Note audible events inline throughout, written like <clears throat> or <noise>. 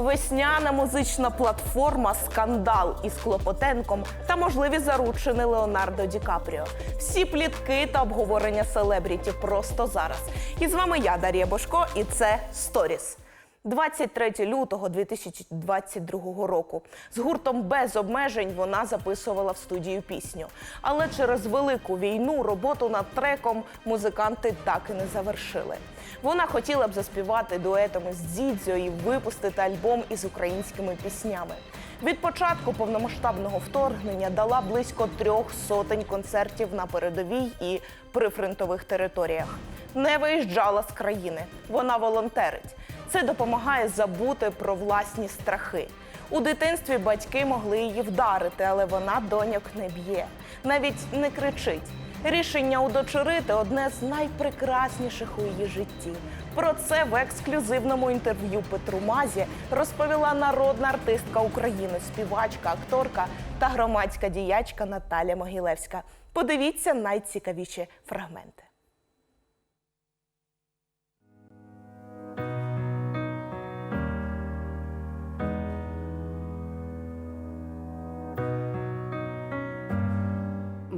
Весняна музична платформа Скандал із Клопотенком та можливі заручини Леонардо Ді Капріо. Всі плітки та обговорення селебріті просто зараз. І з вами я, Дар'я Бошко, і це Сторіс. 23 лютого 2022 року з гуртом без обмежень вона записувала в студію пісню. Але через велику війну роботу над треком музиканти так і не завершили. Вона хотіла б заспівати дуетами з Дідзьо і випустити альбом із українськими піснями. Від початку повномасштабного вторгнення дала близько трьох сотень концертів на передовій і прифронтових територіях. Не виїжджала з країни. Вона волонтерить. Це допомагає забути про власні страхи. У дитинстві батьки могли її вдарити, але вона доньок не б'є, навіть не кричить. Рішення удочерити одне з найпрекрасніших у її житті. Про це в ексклюзивному інтерв'ю Петру Мазі розповіла народна артистка України, співачка, акторка та громадська діячка Наталя Могилевська. Подивіться найцікавіші фрагменти.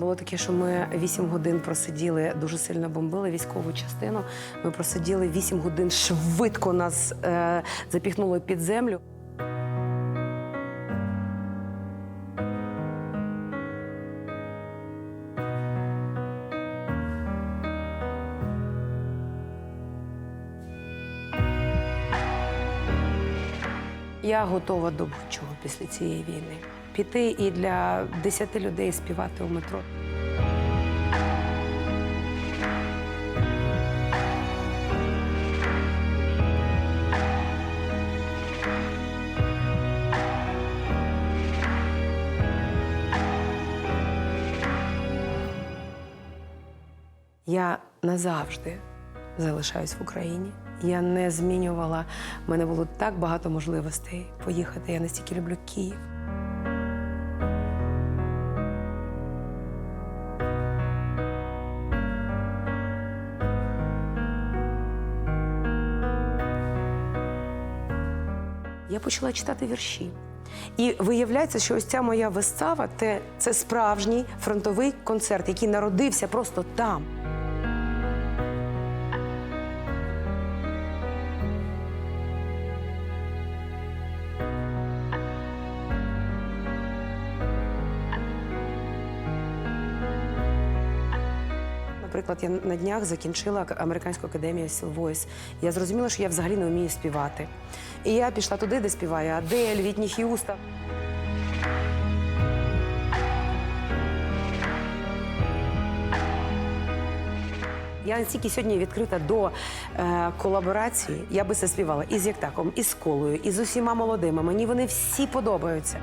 Було таке, що ми 8 годин просиділи, дуже сильно бомбили військову частину. Ми просиділи 8 годин, швидко нас е, запіхнули під землю. Я готова до будь-чого після цієї війни. Піти і для 10 людей співати у метро. Я назавжди залишаюсь в Україні. Я не змінювала. У мене було так багато можливостей поїхати. Я настільки люблю Київ. Почала читати вірші. І виявляється, що ось ця моя вистава це, справжній фронтовий концерт, який народився просто там. Наприклад, я на днях закінчила американську академію Seal Voice. Я зрозуміла, що я взагалі не вмію співати. І я пішла туди, де співає Адель, Вітні Х'юста. Я настільки сьогодні відкрита до е, колаборації. Я би це співала і з Яктаком, і з колою, і з усіма молодими. Мені вони всі подобаються.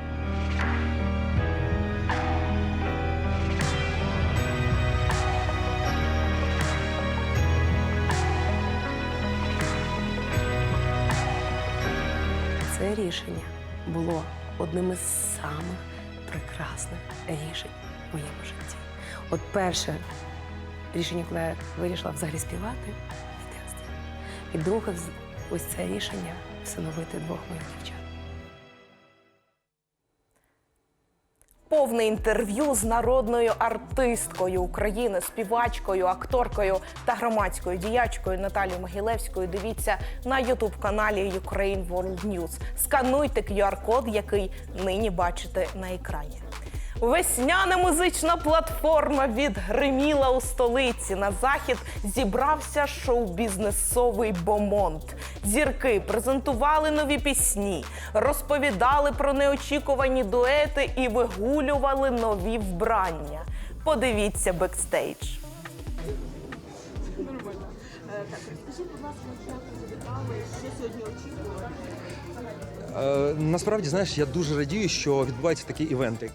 Рішення було одним із самих прекрасних рішень в моєму житті. От перше рішення, коли я вирішила взагалі співати в дитинстві. І друге, ось це рішення всиновити двох моїх дівчат. Повне інтерв'ю з народною артисткою України, співачкою, акторкою та громадською діячкою Наталією Могилевською. Дивіться на ютуб каналі Ukraine World News. Скануйте QR-код, який нині бачите на екрані. Весняна музична платформа відгриміла у столиці. На захід зібрався шоу-бізнесовий бомонд. Зірки презентували нові пісні, розповідали про неочікувані дуети і вигулювали нові вбрання. Подивіться бекстейдж. Е, насправді, знаєш, я дуже радію, що відбуваються такі івенти.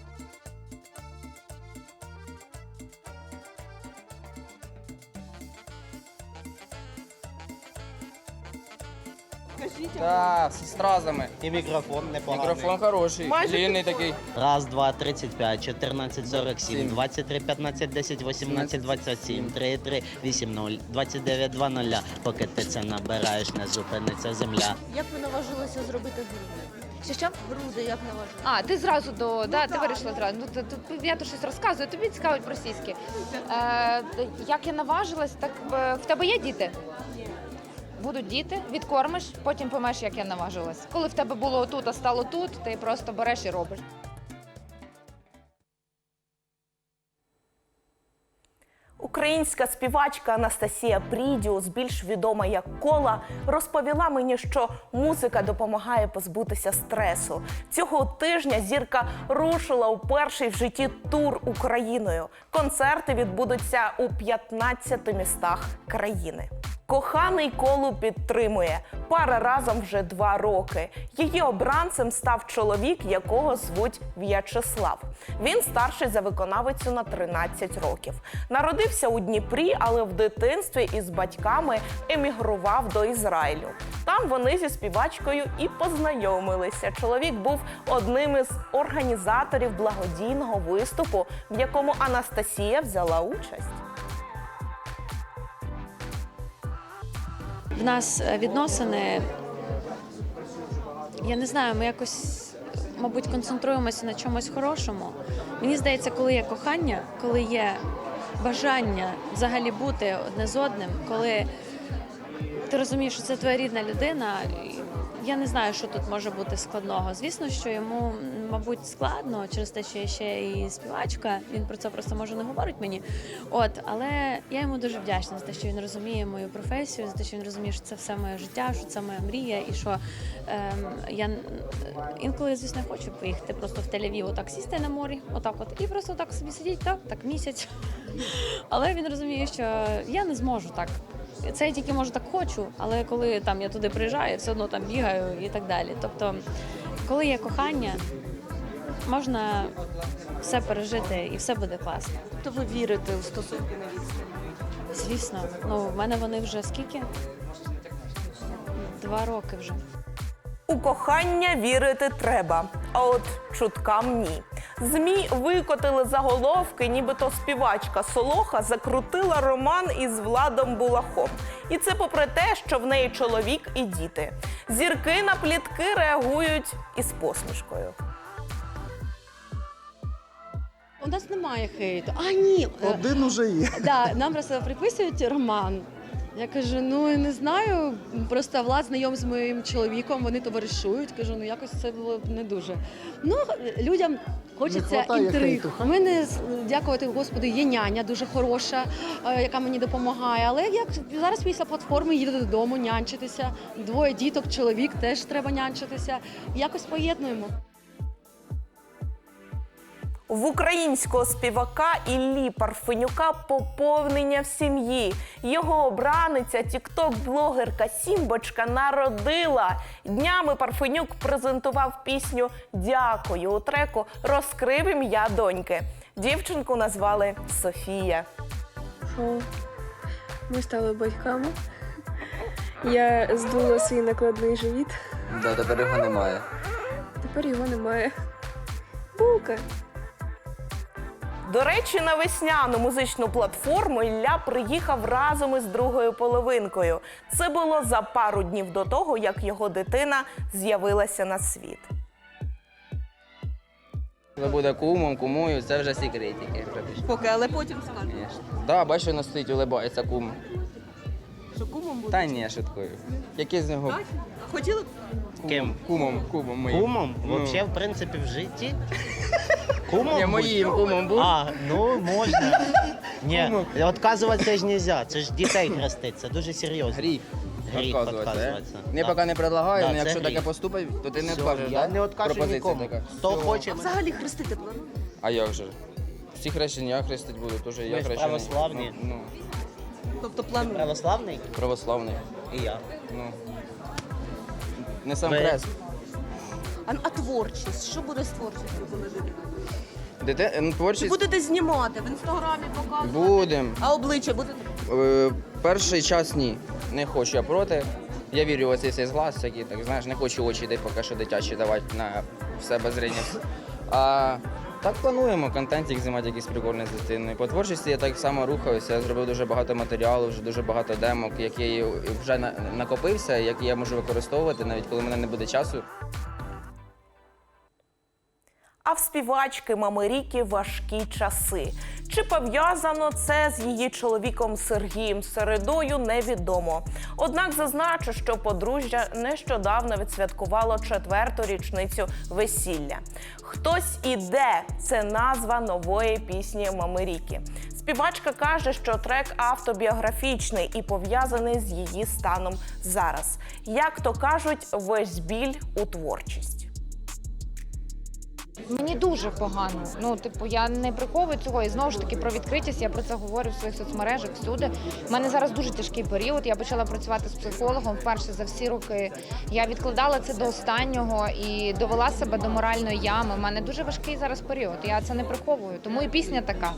Так, з стразами. І мікрофон непоганий. Мікрофон хороший, Майже длинний такий. Раз, два, 35, 14, 47, 23, 15, 10, 18, 27, 3, 3, 8, 0, 29, 2, 0. Поки ти це набираєш, не зупиниться земля. Як ви наважилися зробити груди? Що що? Груди як наважилися? А, ти зразу до да, ти вирішила зразу. Ну, то- то я тут щось розказую, тобі цікавить російське. Е, як я наважилась, так е, в тебе є діти? Будуть діти, відкормиш, потім помеш, як я наважилась. Коли в тебе було тут, а стало тут, ти просто береш і робиш. Українська співачка Анастасія Прідіус, більш відома як Кола, розповіла мені, що музика допомагає позбутися стресу. Цього тижня зірка рушила у перший в житті тур Україною. Концерти відбудуться у 15 містах країни. Коханий колу підтримує. Пара разом вже два роки. Її обранцем став чоловік, якого звуть В'ячеслав. Він старший за виконавицю на 13 років. Народився у Дніпрі, але в дитинстві із батьками емігрував до Ізраїлю. Там вони зі співачкою і познайомилися. Чоловік був одним із організаторів благодійного виступу, в якому Анастасія взяла участь. В нас е, відносини. Я не знаю, ми якось, мабуть, концентруємося на чомусь хорошому. Мені здається, коли є кохання, коли є бажання взагалі бути одне з одним, коли ти розумієш, що це твоя рідна людина. Я не знаю, що тут може бути складного. Звісно, що йому, мабуть, складно через те, що я ще і співачка. Він про це просто може не говорить мені. От, але я йому дуже вдячна за те, що він розуміє мою професію, за те, що він розуміє, що це все моє життя, що це моя мрія, і що ем, я інколи, звісно, хочу поїхати просто в Тель-Авів, отак сісти на морі, отак, от і просто так собі сидіти, так, так місяць. Але він розуміє, що я не зможу так. Це я тільки може так хочу, але коли там я туди приїжджаю, я все одно там бігаю і так далі. Тобто, коли є кохання, можна все пережити і все буде класно. То ви вірите у стосунки на відстані? Звісно, ну в мене вони вже скільки? Два роки вже. У кохання вірити треба, а от чуткам ні. ЗМІ викотили заголовки, нібито співачка Солоха закрутила роман із Владом Булахом. І це попри те, що в неї чоловік і діти. Зірки на плітки реагують із посмішкою. У нас немає хейту. А ні, Один уже є. да, нам просто приписують роман. Я кажу, ну я не знаю. Просто Влад знайом з моїм чоловіком, вони товаришують. Кажу, ну якось це було б не дуже. Ну, людям хочеться інтриг. У мене, дякувати Господу, є няня дуже хороша, е, яка мені допомагає. Але як зараз після платформи їду додому нянчитися. Двоє діток, чоловік теж треба нянчитися. Якось поєднуємо. В українського співака Іллі Парфенюка поповнення в сім'ї. Його обраниця, тікток-блогерка Сімбочка народила. Днями Парфенюк презентував пісню Дякую у треку Розкрив ім'я доньки. Дівчинку назвали Софія. Що ми стали батьками. Я здула свій накладний живіт, Да, тепер його немає. тепер його немає. Булка. До речі, на весняну музичну платформу Ілля приїхав разом із другою половинкою. Це було за пару днів до того, як його дитина з'явилася на світ. Це буде кумом, кумою, це вже секретики. Поки, але потім скажу. Так, да, бачу, вона стоїть, улибається кум. Що кумом буде? Та ні, шуткою. Який з нього Хотіли б Ким? кумом, кумом моїм. Кумом? Ну. Взагалі, в принципі, в житті. Кумом? Ні, моїм кумом був. А, ну можна. Ні, відказуватися ж нельзя. Це ж дітей хрестить, це дуже серйозно. Гріх. Гріх Відказуватися. Не Да. поки не предлагаю, Да, але це якщо таке гріх. поступить, то ти не відкажеш, Я да? не відкажу Пропозиція нікому. така. Хто хоче, взагалі хрестити плануєте? А як же? Всі хрещені я хрестить буду, теж я ж хрещений. православні. Ну, Тобто Ти плануєте? православний? ну, православний. І я. Ну. Не сам Ви- хрест. А, а творчість? Що буде з творчістю, коли дитина? Дите... ну, Чи Творчість будете знімати в інстаграмі показувати? будем. А обличчя будете? Е, перший час ні. Не хочу я проти. Я вірю в цей цей зглаз, всякий, так знаєш, не хочу очі де поки що дитячі давати на все обозріння. А так плануємо контентик знімати якийсь прикольний з дитиною. По творчості я так само рухаюся. Я зробив дуже багато матеріалу, вже дуже багато демок, які вже на- накопився, які я можу використовувати, навіть коли в мене не буде часу. А в співачки Мамиріки важкі часи. Чи пов'язано це з її чоловіком Сергієм Середою, невідомо. Однак зазначу, що подружжя нещодавно відсвяткувало четверту річницю весілля. Хтось іде це назва нової пісні Мамиріки. Співачка каже, що трек автобіографічний і пов'язаний з її станом зараз. Як то кажуть, весь біль у творчість. Мені дуже погано. Ну, типу, я не приховую цього. І знову ж таки про відкритість. Я про це говорю в своїх соцмережах всюди. У мене зараз дуже тяжкий період. Я почала працювати з психологом вперше за всі роки. Я відкладала це до останнього і довела себе до моральної ями. У мене дуже важкий зараз період. Я це не приховую. Тому і пісня така.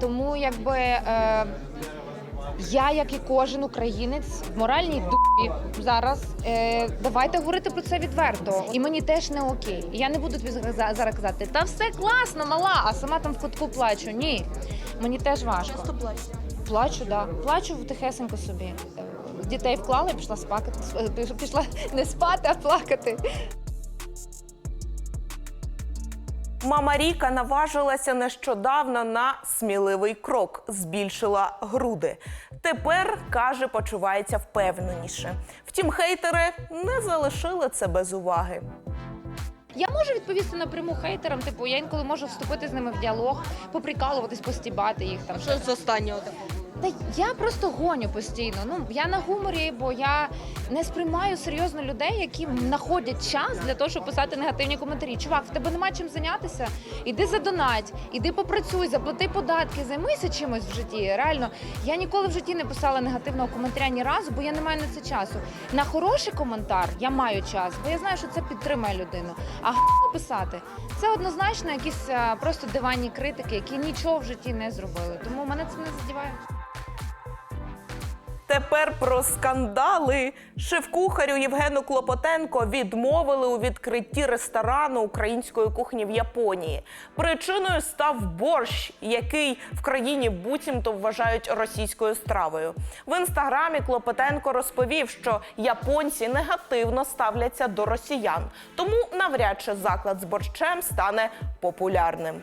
Тому якби. Е, я, як і кожен українець, в моральній дупі зараз. Е, давайте говорити про це відверто. І мені теж не окей. І Я не буду тобі за- зараз казати, та все класно, мала, а сама там в кутку плачу. Ні, мені теж важко. Часто плачу? Плачу, да. Плачу тихесенько собі. Дітей вклала і пішла спати. Пішла не спати, а плакати. Мама Ріка наважилася нещодавно на сміливий крок, збільшила груди. Тепер каже, почувається впевненіше. Втім, хейтери не залишили це без уваги. Я можу відповісти напряму хейтерам. Типу, я інколи можу вступити з ними в діалог, поприкалуватись, постібати їх там. Що з останнього такого? Та я просто гоню постійно. Ну я на гуморі, бо я не сприймаю серйозно людей, які знаходять час для того, щоб писати негативні коментарі. Чувак, в тебе немає чим зайнятися. Іди задонать, іди попрацюй, заплати податки, займися чимось в житті. Реально, я ніколи в житті не писала негативного коментаря ні разу, бо я не маю на це часу. На хороший коментар я маю час, бо я знаю, що це підтримує людину. А г*** писати це однозначно якісь просто диванні критики, які нічого в житті не зробили. Тому мене це не задіває. Тепер про скандали. Шеф-кухарю Євгену Клопотенко відмовили у відкритті ресторану української кухні в Японії. Причиною став борщ, який в країні буцімто вважають російською стравою. В інстаграмі Клопотенко розповів, що японці негативно ставляться до росіян, тому навряд чи заклад з борщем стане популярним.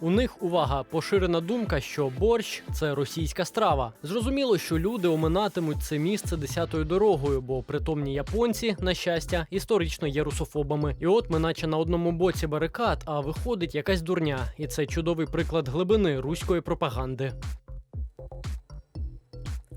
У них увага, поширена думка, що борщ це російська страва. Зрозуміло, що люди оминатимуть це місце десятою дорогою, бо притомні японці, на щастя, історично є русофобами. І от ми, наче на одному боці барикад, а виходить якась дурня, і це чудовий приклад глибини руської пропаганди.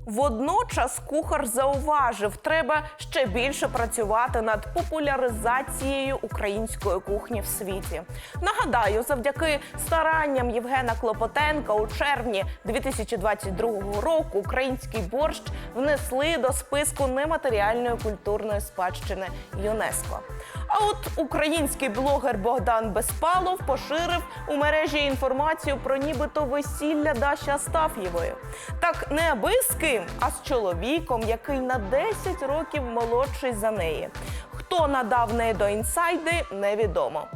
Водночас кухар зауважив, треба ще більше працювати над популяризацією української кухні в світі. Нагадаю, завдяки старанням Євгена Клопотенка у червні 2022 року український борщ внесли до списку нематеріальної культурної спадщини ЮНЕСКО. А от український блогер Богдан Безпалов поширив у мережі інформацію про нібито весілля Даші Астаф'євої. Так не аби з ким, а з чоловіком, який на 10 років молодший за неї. Хто надав неї до інсайди, невідомо.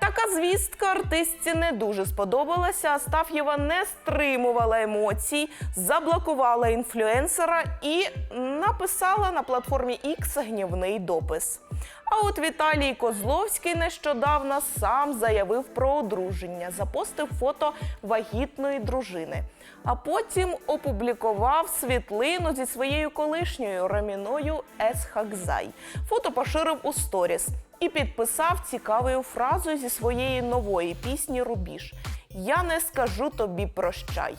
Така звістка артистці не дуже сподобалася. Астаф'єва не стримувала емоцій, заблокувала інфлюенсера і написала на платформі X гнівний допис. А от Віталій Козловський нещодавно сам заявив про одруження, запостив фото вагітної дружини. А потім опублікував світлину зі своєю колишньою Раміною Есхакзай. Фото поширив у сторіс і підписав цікавою фразою зі своєї нової пісні Рубіж. Я не скажу тобі прощай.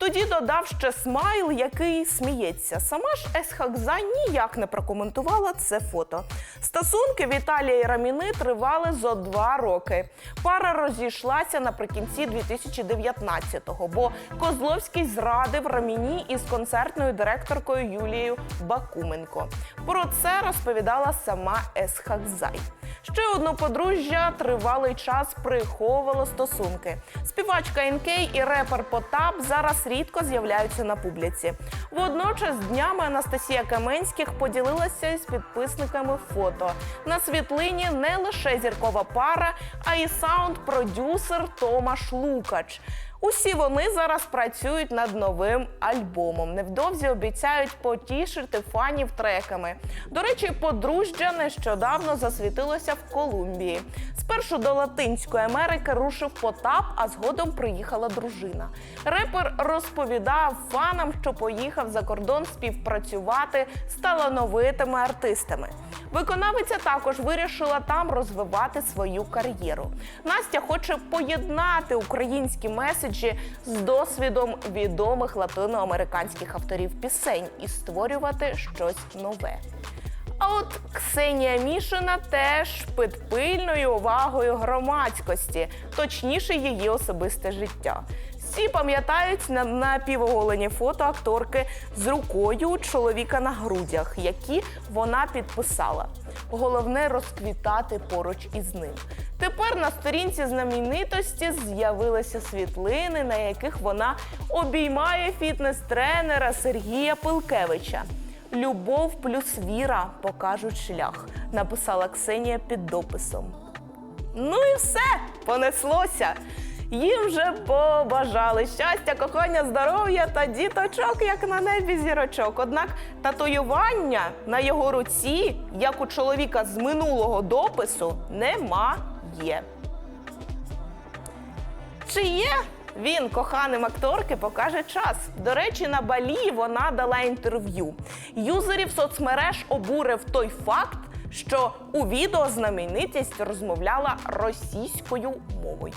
Тоді додав ще смайл, який сміється. Сама ж Есхакза ніяк не прокоментувала це фото. Стосунки Віталія і Раміни тривали зо два роки. Пара розійшлася наприкінці 2019-го, бо Козловський зрадив Раміні із концертною директоркою Юлією Бакуменко. Про це розповідала сама Есхакзай. Ще одне подружжя тривалий час приховувало стосунки. Співачка НК і репер Потап зараз рідко з'являються на публіці. Водночас днями Анастасія Каменських поділилася із підписниками фото. На світлині не лише зіркова пара, а й саунд-продюсер Томаш Лукач. Усі вони зараз працюють над новим альбомом. Невдовзі обіцяють потішити фанів треками. До речі, подружжя нещодавно засвітилося в Колумбії. Спершу до Латинської Америки рушив Потап, а згодом приїхала дружина. Репер розповідав фанам, що поїхав за кордон співпрацювати з талановитими артистами. Виконавиця також вирішила там розвивати свою кар'єру. Настя хоче поєднати українські меседжі з досвідом відомих латиноамериканських авторів пісень і створювати щось нове. А от Ксенія Мішина теж під пильною увагою громадськості, точніше, її особисте життя. Всі пам'ятають на напівоголені фото акторки з рукою чоловіка на грудях, які вона підписала. Головне розквітати поруч із ним. Тепер на сторінці знаменитості з'явилися світлини, на яких вона обіймає фітнес-тренера Сергія Пилкевича. Любов плюс віра покажуть шлях, написала Ксенія під дописом. Ну і все, понеслося. Їм вже побажали щастя, кохання, здоров'я та діточок, як на небі зірочок. Однак татуювання на його руці, як у чоловіка з минулого допису, немає. Чи є він коханим акторки, покаже час. До речі, на балі вона дала інтерв'ю. Юзерів соцмереж обурив той факт, що у відео знаменитість розмовляла російською мовою.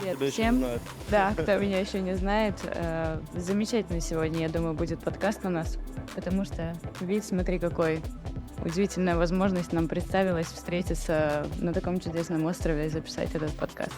Привет всем. Да, кто меня еще не знает. Э, Замечательно сегодня, я думаю, будет подкаст у нас, потому что, видишь, смотри, какой удивительная возможность нам представилась встретиться на таком чудесном острове и записать этот подкаст.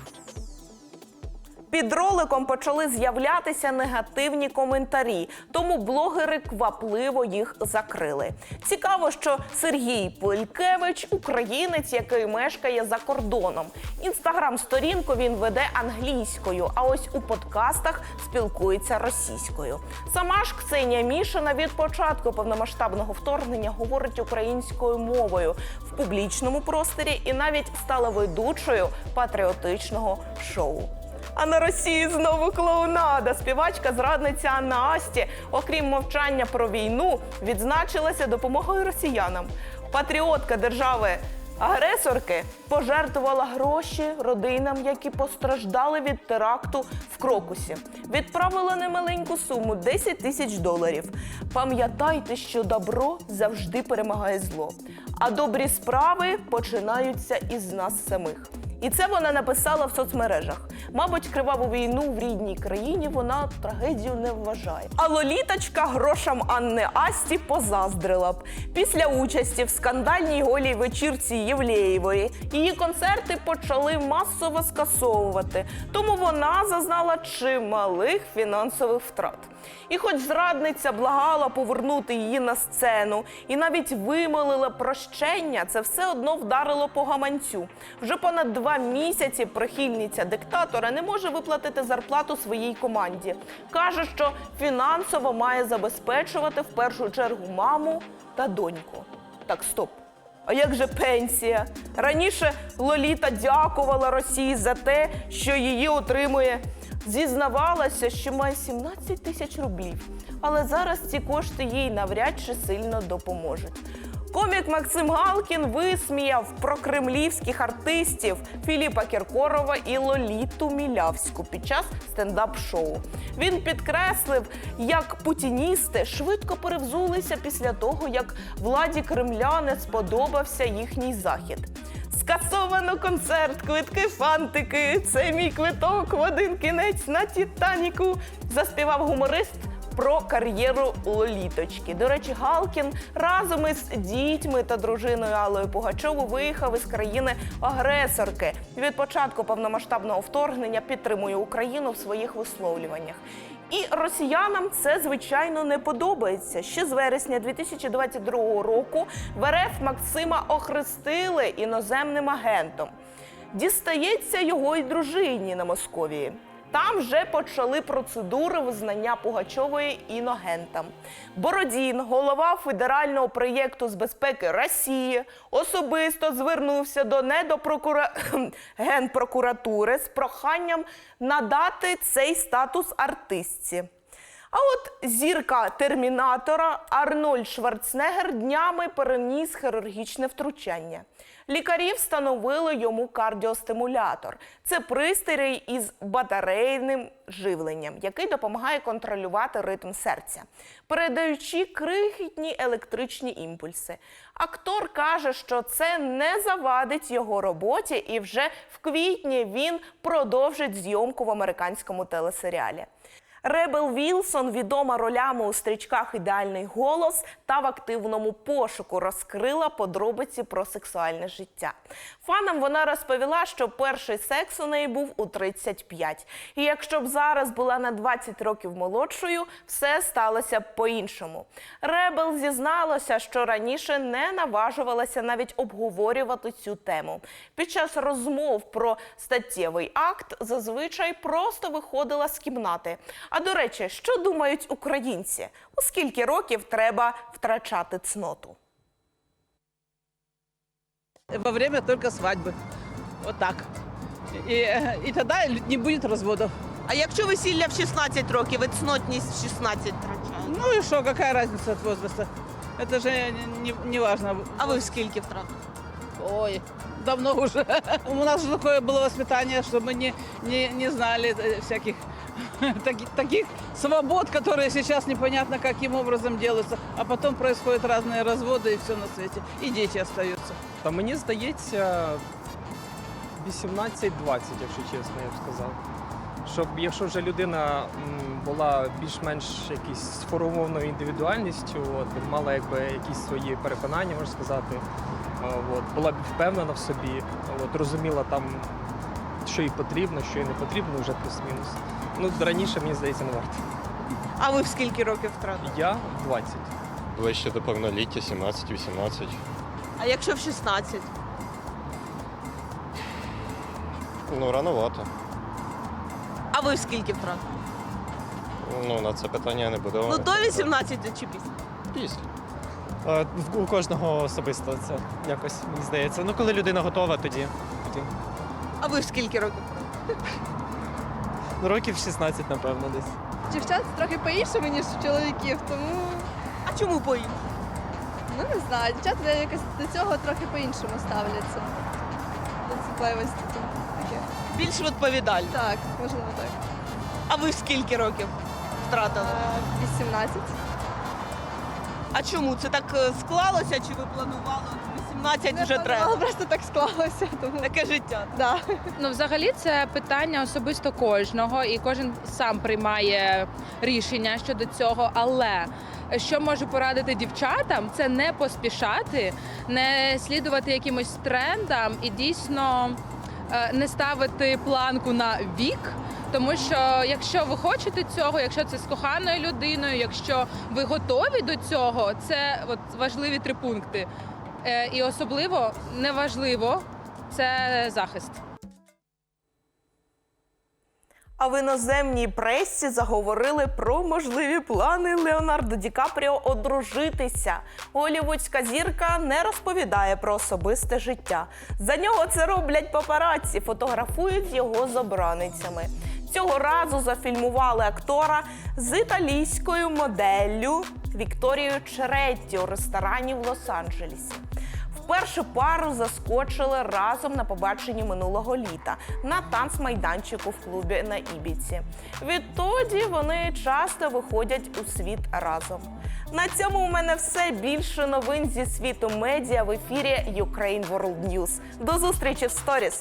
Під роликом почали з'являтися негативні коментарі, тому блогери квапливо їх закрили. Цікаво, що Сергій Пилькевич українець, який мешкає за кордоном. Інстаграм-сторінку він веде англійською, а ось у подкастах спілкується російською. Сама ж Ксенія Мішина від початку повномасштабного вторгнення говорить українською мовою в публічному просторі і навіть стала ведучою патріотичного шоу. А на Росії знову клоунада. Співачка зрадниця Анна Асті, окрім мовчання про війну, відзначилася допомогою росіянам. Патріотка держави. Агресорки пожертвувала гроші родинам, які постраждали від теракту в Крокусі. Відправила немаленьку суму 10 тисяч доларів. Пам'ятайте, що добро завжди перемагає зло, а добрі справи починаються із нас самих. І це вона написала в соцмережах. Мабуть, криваву війну в рідній країні вона трагедію не вважає. А лоліточка грошам Анни Асті позаздрила б. Після участі в скандальній голій вечірці Євлеєвої її концерти почали масово скасовувати. Тому вона зазнала чималих фінансових втрат. І хоч зрадниця благала повернути її на сцену і навіть вимолила прощення, це все одно вдарило по гаманцю. Вже понад два місяці прихильниця диктатора не може виплатити зарплату своїй команді. Каже, що фінансово має забезпечувати в першу чергу маму та доньку. Так, стоп. А як же пенсія? Раніше Лоліта дякувала Росії за те, що її отримує. Зізнавалася, що має 17 тисяч рублів. Але зараз ці кошти їй навряд чи сильно допоможуть. Комік Максим Галкін висміяв прокремлівських артистів Філіпа Кіркорова і Лоліту Мілявську під час стендап-шоу. Він підкреслив, як путіністи швидко перевзулися після того, як владі Кремля не сподобався їхній захід. Скасовано концерт, квитки, фантики. Це мій квиток в один кінець на Титаніку. Заспівав гуморист про кар'єру Лоліточки. До речі, Галкін разом із дітьми та дружиною Аллою Пугачову виїхав із країни агресорки. Від початку повномасштабного вторгнення підтримує Україну в своїх висловлюваннях. І росіянам це звичайно не подобається. Ще з вересня 2022 року в РФ Максима охрестили іноземним агентом. Дістається його й дружині на Московії. Там вже почали процедури визнання Пугачової іногентам. Бородін, голова федерального проєкту з безпеки Росії, особисто звернувся до недопрокура... <clears throat> генпрокуратури з проханням надати цей статус артистці. А от зірка термінатора Арнольд Шварценеггер днями переніс хірургічне втручання. Лікарі встановили йому кардіостимулятор. Це пристрій із батарейним живленням, який допомагає контролювати ритм серця, передаючи крихітні електричні імпульси. Актор каже, що це не завадить його роботі, і вже в квітні він продовжить зйомку в американському телесеріалі. Ребел Вілсон відома ролями у стрічках Ідеальний голос та в активному пошуку розкрила подробиці про сексуальне життя. Фанам вона розповіла, що перший секс у неї був у 35. І якщо б зараз була на 20 років молодшою, все сталося б по-іншому. Ребел зізналася, що раніше не наважувалася навіть обговорювати цю тему. Під час розмов про статтєвий акт зазвичай просто виходила з кімнати. А до речі, що думають українці? У скільки років треба втрачати цноту? Во время только свадьбы. Вот так. И, э, и тогда не будет разводов. А якщо весілля в 16 років, і цнотність в 16 втрачають? Ну и что, какая разница от возраста? Это же не, не важно. А ви в скільки втратили? Ой, давно уже. У нас же такое было воспитание, что мы не, не, не знали э, всяких <laughs> таки- таких свобод, которые сейчас непонятно каким образом делаются. А потом происходят разные разводы и все на свете. И дети остаются. Та мені здається 18-20, якщо чесно, я б сказав. Щоб якщо вже людина м, була більш-менш якісь сформованою індивідуальністю, от, мала якби якісь свої переконання, можна сказати, а, от, була б впевнена в собі, от, розуміла там, що їй потрібно, що їй не потрібно, вже плюс-мінус. Ну, раніше, мені здається, не варто. А ви в скільки років втратили? Я 20. Ближче до повноліття, 17-18. А якщо в 16? Ну, рановато. А ви в скільки втратили? Ну, на це питання я не буду. Ну до 18 чи після? Після. Е, У кожного особисто це якось мені здається. Ну, коли людина готова, тоді. тоді. А ви в скільки років? Ну, років 16, напевно, десь. Дівчат трохи по-іншому, ніж у чоловіків, тому А чому по ну не знаю, дівчата якось до цього трохи по-іншому ставляться. До ціпливості. тому таке. Більш відповідально. Так, можливо так. А ви в скільки років втратили? А, 18. А чому це так е, склалося? Чи ви планували от 18 вже треба? просто так склалося. Тому Таке життя. да. Ну, взагалі, це питання особисто кожного, і кожен сам приймає рішення щодо цього. Але що можу порадити дівчатам, це не поспішати, не слідувати якимось трендам і дійсно е, не ставити планку на вік. Тому що якщо ви хочете цього, якщо це з коханою людиною, якщо ви готові до цього, це от важливі три пункти. Е, І особливо неважливо це захист. А в іноземній пресі заговорили про можливі плани Леонардо Ді Капріо одружитися. Голівудська зірка не розповідає про особисте життя. За нього це роблять папараці, фотографують його з обраницями. Цього разу зафільмували актора з італійською моделлю Вікторією Черетті у ресторані в Лос-Анджелесі. Вперше пару заскочили разом на побаченні минулого літа на танцмайданчику в клубі на Ібіці. Відтоді вони часто виходять у світ разом. На цьому у мене все більше новин зі світу медіа в ефірі Ukraine World News. До зустрічі в сторіс!